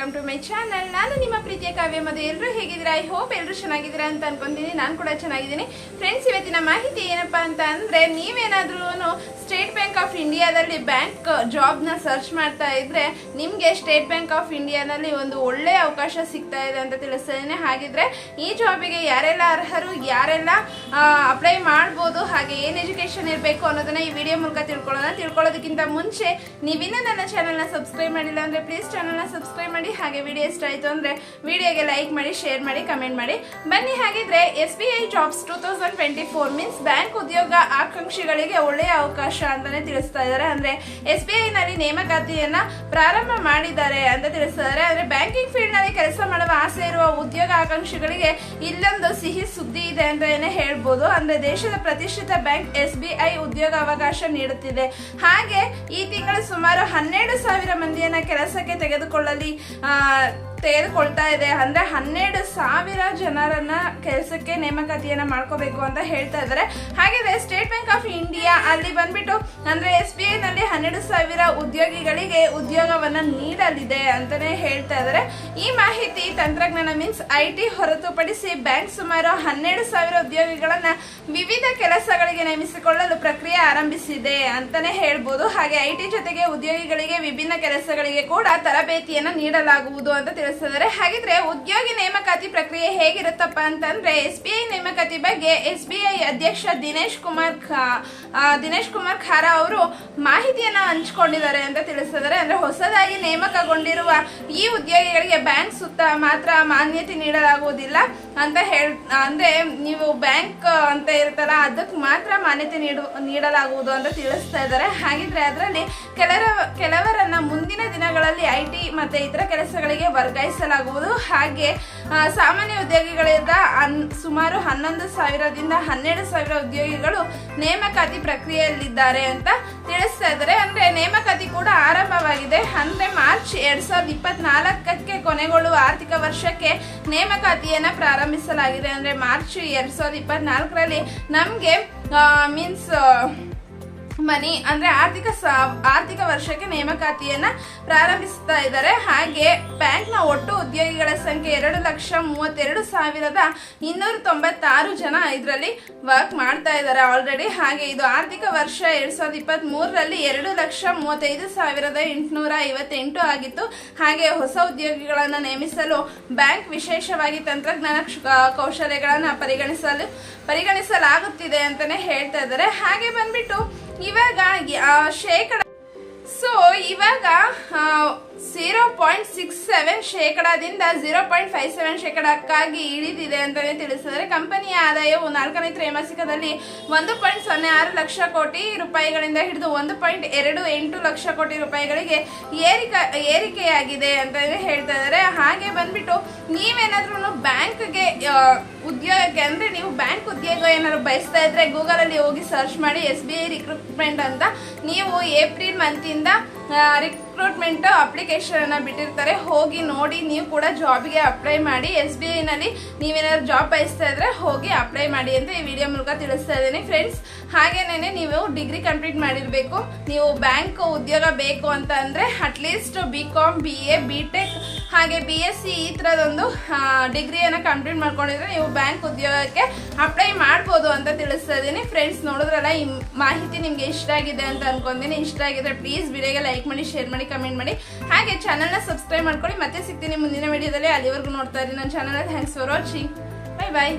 Welcome to my channel ನಾನು ನಿಮ್ಮ ಪ್ರೀತಿಯ ಕಾವ್ಯ ಮಧು ಎಲ್ಲರೂ ಹೇಗಿದ್ದೀರಾ? ಐ ಹೋಪ್ ಎಲ್ಲರೂ ಚೆನ್ನಾಗಿದ್ದೀರಾ ಅಂತ ಅನ್ಕೊಂತೀನಿ. ನಾನು ಕೂಡ ಚೆನ್ನಾಗಿದ್ದೀನಿ. ಫ್ರೆಂಡ್ಸ್ ಇವತ್ತಿನ ಮಾಹಿತಿ ಏನಪ್ಪಾ ಅಂತ ಅಂದರೆ, ನೀವೇನಾದ್ರೂ ಸ್ಟೇಟ್ ಬ್ಯಾಂಕ್ ಆಫ್ ಇಂಡಿಯಾದಲ್ಲಿ ಬ್ಯಾಂಕ್ ಜಾಬ್ನ ಸರ್ಚ್ ಮಾಡ್ತಾ ಇದ್ರೆ, ನಿಮಗೆ ಸ್ಟೇಟ್ ಬ್ಯಾಂಕ್ ಆಫ್ ಇಂಡಿಯಾದಲ್ಲಿ ಒಂದು ಒಳ್ಳೆಯ ಅವಕಾಶ ಸಿಗ್ತಾ ಇದೆ ಅಂತ ತಿಳಿಸ್ತೇನೆ ಹಾಗಿದ್ರೆ, ಈ ಜಾಬಿಗೆ ಯಾರೆಲ್ಲ ಅರ್ಹರು, ಯಾರೆಲ್ಲ ಅಪ್ಲೈ ಮಾಡ್ಬೋದು, ಹಾಗೆ ಏನು ಎಜುಕೇಶನ್ ಇರಬೇಕು ಅನ್ನೋದನ್ನ ಈ ವಿಡಿಯೋ ಮೂಲಕ ತಿಳ್ಕೊಳ್ಳೋಣ. ತಿಳ್ಕೊಳ್ಳೋದಕ್ಕಿಂತ ಮುಂಚೆ, ನೀವಿನ್ನೂ ನನ್ನ ಚಾನಲ್ನ ಸಬ್ಸ್ಕ್ರೈಬ್ ಮಾಡಿಲ್ಲ ಅಂದ್ರೆ ಪ್ಲೀಸ್ ಚಾನಲ್ನ ಸಬ್ಸ್ಕ್ರೈಬ್ ಮಾಡಿ. ಹಾಗೆ ವಿಡಿಯೋ ಇಷ್ಟ ಆಯ್ತು ಅಂದ್ರೆ ವಿಡಿಯೋಗೆ ಲೈಕ್ ಮಾಡಿ ಶೇರ್ ಮಾಡಿ ಕಮೆಂಟ್ ಮಾಡಿ. ಬನ್ನಿ ಹಾಗಿದ್ರೆ S B I jobs two thousand twenty four means bank ಉದ್ಯೋಗ ಆಕಾಂಕ್ಷಿಗಳಿಗೆ ಒಳ್ಳೆಯ ಅವಕಾಶ ಅಂತಾನೆ ತಿಳಿಸ್ತಾ ಇದ್ದಾರೆ. ಅಂದ್ರೆ ಎಸ್ ಬಿ ಐ ನಲ್ಲಿ ನೇಮಕಾತಿಯನ್ನ ಪ್ರಾರಂಭ ಮಾಡಿದ್ದಾರೆ ಅಂತ ತಿಳಿಸ್ತಿದ್ದಾರೆ ಅಂದ್ರೆ ಉದ್ಯೋಗ ಆಕಾಂಕ್ಷಿಗಳಿಗೆ ಇಲ್ಲೊಂದು ಸಿಹಿ ಸುದ್ದಿ ಇದೆ ಅಂತಾನೆ ಹೇಳ್ಬೋದು. ಅಂದ್ರೆ ದೇಶದ ಪ್ರತಿಷ್ಠಿತ ಬ್ಯಾಂಕ್ ಎಸ್ ಬಿ ಐ ಉದ್ಯೋಗ ಅವಕಾಶ ನೀಡುತ್ತಿದೆ. ಹಾಗೆ ಈ ತಿಂಗಳು ಸುಮಾರು ಹನ್ನೆರಡು ಸಾವಿರ ಮಂದಿಯನ್ನ ಕೆಲಸಕ್ಕೆ ತೆಗೆದುಕೊಳ್ಳಲಿ. ತೆಗೆದುಕೊಳ್ತಾ ಇದೆ ಅಂದ್ರೆ ಹನ್ನೆರಡು ಸಾವಿರ ಜನರನ್ನ ಕೆಲಸಕ್ಕೆ ನೇಮಕಾತಿಯನ್ನ ಮಾಡ್ಕೋಬೇಕು ಅಂತ ಹೇಳ್ತಾ ಇದ್ದಾರೆ ಹಾಗೆ ಸ್ಟೇಟ್ ಬ್ಯಾಂಕ್ ಆಫ್ ಇಂಡಿಯಾ ಅಲ್ಲಿ ಬಂದ್ಬಿಟ್ಟು, ಅಂದ್ರೆ ಎಸ್ ಬಿ ಐ ನಲ್ಲಿ ಹನ್ನೆರಡು ಸಾವಿರ ಉದ್ಯೋಗಿಗಳಿಗೆ ಉದ್ಯೋಗವನ್ನ ನೀಡಲಿದೆ ಅಂತಾನೆ ಹೇಳ್ತಾ ಇದ್ದಾರೆ ಈ ಮಾಹಿತಿ ತಂತ್ರಜ್ಞಾನ ಮೀನ್ಸ್ ಐ ಟಿ ಹೊರತುಪಡಿಸಿ ಬ್ಯಾಂಕ್ ಸುಮಾರು ಹನ್ನೆರಡು ಸಾವಿರ ಉದ್ಯೋಗಿಗಳನ್ನ ವಿವಿಧ ಕೆಲಸಗಳಿಗೆ ನೇಮಿಸಿಕೊಳ್ಳಲು ಪ್ರಕ್ರಿಯೆ ಆರಂಭಿಸಿದೆ ಅಂತಾನೆ ಹೇಳ್ಬೋದು. ಹಾಗೆ ಐ ಟಿ ಜೊತೆಗೆ ಉದ್ಯೋಗಿಗಳಿಗೆ ವಿಭಿನ್ನ ಕೆಲಸಗಳಿಗೆ ಕೂಡ ತರಬೇತಿಯನ್ನು ನೀಡಲಾಗುವುದು ಅಂತ ಹಾಗಿದ್ರೆ ಉದ್ಯೋಗಿ ನೇಮಕಾತಿ ಪ್ರಕ್ರಿಯೆ ಹೇಗಿರುತ್ತಪ್ಪ ಅಂತಂದ್ರೆ ಎಸ್ ಬಿ ಐ ನೇಮಕಾತಿ ಬಗ್ಗೆ ಎಸ್ ಬಿ ಐ ಅಧ್ಯಕ್ಷ ದಿನೇಶ್ ಕುಮಾರ್ ಖಾ ದಿನೇಶ್ ಕುಮಾರ್ ಖಾರ ಅವರು ಮಾಹಿತಿಯನ್ನ ಹಂಚಿಕೊಂಡಿದ್ದಾರೆ ಅಂತ ತಿಳಿಸಿದ್ದಾರೆ ಅಂದ್ರೆ ಹೊಸದಾಗಿ ನೇಮಕಗೊಂಡಿರುವ ಈ ಉದ್ಯೋಗಿಗಳಿಗೆ ಬ್ಯಾಂಕ್ ಸುತ್ತ ಮಾತ್ರ ಮಾನ್ಯತೆ ನೀಡಲಾಗುವುದಿಲ್ಲ ಅಂತ ಹೇಳ್, ಅಂದ್ರೆ ನೀವು ಬ್ಯಾಂಕ್ ಅಂತ ಇರ್ತಾರ ಅದಕ್ಕೆ ಮಾತ್ರ ಮಾನ್ಯತೆ ನೀಡು, ನೀಡಲಾಗುವುದು ಅಂತ ತಿಳಿಸ್ತಾ ಇದ್ದಾರೆ. ಹಾಗಿದ್ರೆ ಅದರಲ್ಲಿ ಕೆಲವರ ಕೆಲವರನ್ನ ಮುಂದಿನ ದಿನಗಳಲ್ಲಿ ಐ ಟಿ ಮತ್ತೆ ಇತರ ಕೆಲಸಗಳಿಗೆ ವರ್ಗಾಯಿಸಲಾಗುವುದು ಹಾಗೆ ಸಾಮಾನ್ಯ ಉದ್ಯೋಗಿಗಳಿಂದ ಹನ್- ಸುಮಾರು ಹನ್ನೊಂದು ಸಾವಿರದಿಂದ ಹನ್ನೆರಡು ಸಾವಿರ ಉದ್ಯೋಗಿಗಳು ನೇಮಕಾತಿ ಪ್ರಕ್ರಿಯೆಯಲ್ಲಿದ್ದಾರೆ ಅಂತ ತಿಳಿಸ್ತಾ ಇದ್ದಾರೆ. ಅಂದ್ರೆ ನೇಮಕಾತಿ ಕೂಡ ಆರಂಭವಾಗಿದೆ. ಅಂದ್ರೆ ಮಾರ್ಚ್ ಎರಡ್ ಸಾವಿರದ ಇಪ್ಪತ್ನಾಲ್ಕಕ್ಕೆ ಕೊನೆಗೊಳ್ಳುವ ಆರ್ಥಿಕ ವರ್ಷಕ್ಕೆ ನೇಮಕಾತಿಯನ್ನ ಪ್ರಾರಂಭಿಸಲಾಗಿದೆ. ಅಂದ್ರೆ ಮಾರ್ಚ್ ಎರಡ್ ಸಾವಿರದ ಇಪ್ಪತ್ನಾಲ್ಕರಲ್ಲಿ ನಮ್ಗೆ ಮೀನ್ಸ್ ಮನಿ ಅಂದ್ರೆ ಆರ್ಥಿಕ ಆರ್ಥಿಕ ವರ್ಷಕ್ಕೆ ನೇಮಕಾತಿಯನ್ನ ಪ್ರಾರಂಭಿಸ್ತಾ ಇದ್ದಾರೆ. ಹಾಗೆ ಬ್ಯಾಂಕ್ನ ಒಟ್ಟು ಉದ್ಯೋಗಿಗಳ ಸಂಖ್ಯೆ ಎರಡು ಲಕ್ಷ ಮೂವತ್ತೆರಡು ಸಾವಿರದ ಇನ್ನೂರ ತೊಂಬತ್ತಾರು ಜನ ಇದರಲ್ಲಿ ವರ್ಕ್ ಮಾಡ್ತಾ ಇದ್ದಾರೆ ಆಲ್ರೆಡಿ ಹಾಗೆ ಇದು ಆರ್ಥಿಕ ವರ್ಷ ಎರಡ್ ಸಾವಿರದ ಇಪ್ಪತ್ತ್ ಮೂರರಲ್ಲಿ ಎರಡು ಲಕ್ಷ ಮೂವತ್ತೈದು ಸಾವಿರದ ಎಂಟುನೂರ ಐವತ್ತೆಂಟು ಆಗಿತ್ತು. ಹಾಗೆ ಹೊಸ ಉದ್ಯೋಗಿಗಳನ್ನು ನೇಮಿಸಲು ಬ್ಯಾಂಕ್ ವಿಶೇಷವಾಗಿ ತಂತ್ರಜ್ಞಾನ ಕೌಶಲ್ಯಗಳನ್ನು ಪರಿಗಣಿಸಲು ಪರಿಗಣಿಸಲಾಗುತ್ತಿದೆ ಅಂತಾನೆ ಹೇಳ್ತಾ ಇದ್ದಾರೆ. ಹಾಗೆ ಬಂದ್ಬಿಟ್ಟು ಇವಾಗ ಶೇಕಡ ಸೊ ಇವಾಗ ಝೀರೋ ಪಾಯಿಂಟ್ ಸಿಕ್ಸ್ ಸೆವೆನ್ ಶೇಕಡಾದಿಂದ ಝೀರೋ ಪಾಯಿಂಟ್ ಫೈವ್ ಸೆವೆನ್ ಶೇಕಡಕ್ಕಾಗಿ ಇಳಿದಿದೆ ಅಂತಲೇ ತಿಳಿಸಿದರೆ, ಕಂಪನಿಯ ಆದಾಯವು ನಾಲ್ಕನೇ ತ್ರೈಮಾಸಿಕದಲ್ಲಿ ಒಂದು ಪಾಯಿಂಟ್ ಸೊನ್ನೆ ಆರು ಲಕ್ಷ ಕೋಟಿ ರೂಪಾಯಿಗಳಿಂದ ಹಿಡಿದು ಒಂದು ಪಾಯಿಂಟ್ ಎರಡು ಎಂಟು ಲಕ್ಷ ಕೋಟಿ ರೂಪಾಯಿಗಳಿಗೆ ಏರಿಕ, ಏರಿಕೆಯಾಗಿದೆ ಅಂತಲೇ ಹೇಳ್ತಾ ಇದ್ದಾರೆ. ಹಾಗೆ ಬಂದ್ಬಿಟ್ಟು ನೀವೇನಾದ್ರೂ ಬ್ಯಾಂಕ್ಗೆ ಉದ್ಯೋಗಕ್ಕೆ ಅಂದ್ರೆ ನೀವು ಬ್ಯಾಂಕ್ ಉದ್ಯೋಗ ಏನಾದ್ರು ಬಯಸ್ತಾ ಇದ್ರೆ ಗೂಗಲ್ ಅಲ್ಲಿ ಹೋಗಿ ಸರ್ಚ್ ಮಾಡಿ ಎಸ್ ಬಿ ಐ ರಿಕ್ರೂಟ್ಮೆಂಟ್ ಅಂತ. ನೀವು ಏಪ್ರಿಲ್ ಮಂತಿಂದ ರಿಕ್ರೂಟ್ಮೆಂಟ್ ಅಪ್ಲಿಕೇಶನ್ ಬಿಟ್ಟಿರ್ತಾರೆ. ಹೋಗಿ ನೋಡಿ, ನೀವು ಕೂಡ ಜಾಬ್ಗೆ ಅಪ್ಲೈ ಮಾಡಿ ಎಸ್ ಬಿ ಐ ನಲ್ಲಿ ನೀವೇನಾದ್ರು ಜಾಬ್ ಬಯಸ್ತಾ ಇದ್ರೆ ಹೋಗಿ ಅಪ್ಲೈ ಮಾಡಿ ಅಂತ ಈ ವಿಡಿಯೋ ಮೂಲಕ ತಿಳಿಸ್ತಾ ಇದ್ದೀನಿ ಫ್ರೆಂಡ್ಸ್ ಹಾಗೇನೆ ನೀವು ಡಿಗ್ರಿ ಕಂಪ್ಲೀಟ್ ಮಾಡಿರ್ಬೇಕು. ನೀವು ಬ್ಯಾಂಕ್ ಉದ್ಯೋಗ ಬೇಕು ಅಂತ ಅಂದ್ರೆ at least B com B A B tech ಹಾಗೆ ಬಿ ಎಸ್ ಸಿ ಈ ಥರದೊಂದು ಡಿಗ್ರಿಯನ್ನು ಕಂಪ್ಲೀಟ್ ಮಾಡ್ಕೊಂಡಿದ್ರೆ ನೀವು ಬ್ಯಾಂಕ್ ಉದ್ಯೋಗಕ್ಕೆ ಅಪ್ಲೈ ಮಾಡ್ಬೋದು ಅಂತ ತಿಳಿಸ್ತಾ ಇದ್ದೀನಿ ಫ್ರೆಂಡ್ಸ್ ನೋಡಿದ್ರಲ್ಲ, ಈ ಮಾಹಿತಿ ನಿಮಗೆ ಇಷ್ಟ ಆಗಿದೆ ಅಂತ ಅನ್ಕೊಂತೀನಿ. ಇಷ್ಟ ಆಗಿದ್ರೆ ಪ್ಲೀಸ್ ವಿಡಿಯೋಗೆ ಲೈಕ್ ಮಾಡಿ ಶೇರ್ ಮಾಡಿ ಕಮೆಂಟ್ ಮಾಡಿ. ಹಾಗೆ ಚಾನಲ್ನ ಸಬ್ಸ್ಕ್ರೈಬ್ ಮಾಡ್ಕೊಳ್ಳಿ. ಮತ್ತೆ ಸಿಗ್ತೀನಿ ಮುಂದಿನ ವಿಡಿಯೋದಲ್ಲಿ ಅಲ್ಲಿವರೆಗೂ ನೋಡ್ತಾ ಇದ್ದೀನಿ ನನ್ನ channel thanks for watching bye bye